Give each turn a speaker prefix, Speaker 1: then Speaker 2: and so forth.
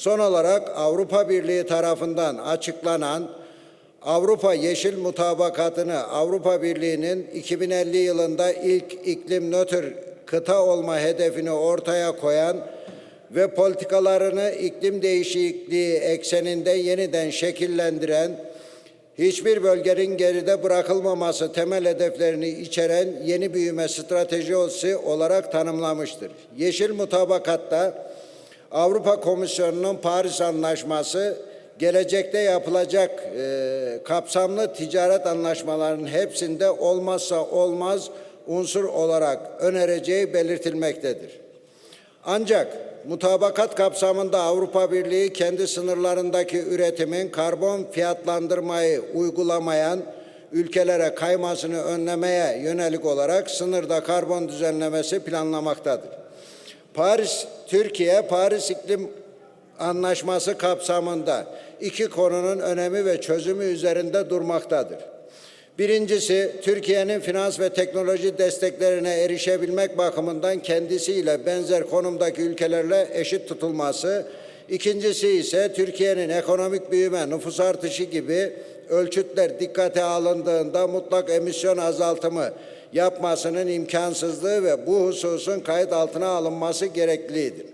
Speaker 1: Son olarak Avrupa Birliği tarafından açıklanan Avrupa Yeşil Mutabakatı'nı Avrupa Birliği'nin 2050 yılında ilk iklim nötr kıta olma hedefini ortaya koyan ve politikalarını iklim değişikliği ekseninde yeniden şekillendiren, hiçbir bölgenin geride bırakılmaması temel hedeflerini içeren yeni büyüme stratejisi olarak tanımlamıştır. Yeşil mutabakatta Avrupa Komisyonu'nun Paris Anlaşması gelecekte yapılacak e, kapsamlı ticaret anlaşmalarının hepsinde olmazsa olmaz unsur olarak önereceği belirtilmektedir. Ancak mutabakat kapsamında Avrupa Birliği kendi sınırlarındaki üretimin karbon fiyatlandırmayı uygulamayan ülkelere kaymasını önlemeye yönelik olarak sınırda karbon düzenlemesi planlamaktadır. Paris, Türkiye, Paris İklim Anlaşması kapsamında iki konunun önemi ve çözümü üzerinde durmaktadır. Birincisi, Türkiye'nin finans ve teknoloji desteklerine erişebilmek bakımından kendisiyle benzer konumdaki ülkelerle eşit tutulması. İkincisi ise Türkiye'nin ekonomik büyüme, nüfus artışı gibi ölçütler dikkate alındığında mutlak emisyon azaltımı yapmasının imkansızlığı ve bu hususun kayıt altına alınması gerekliliğidir.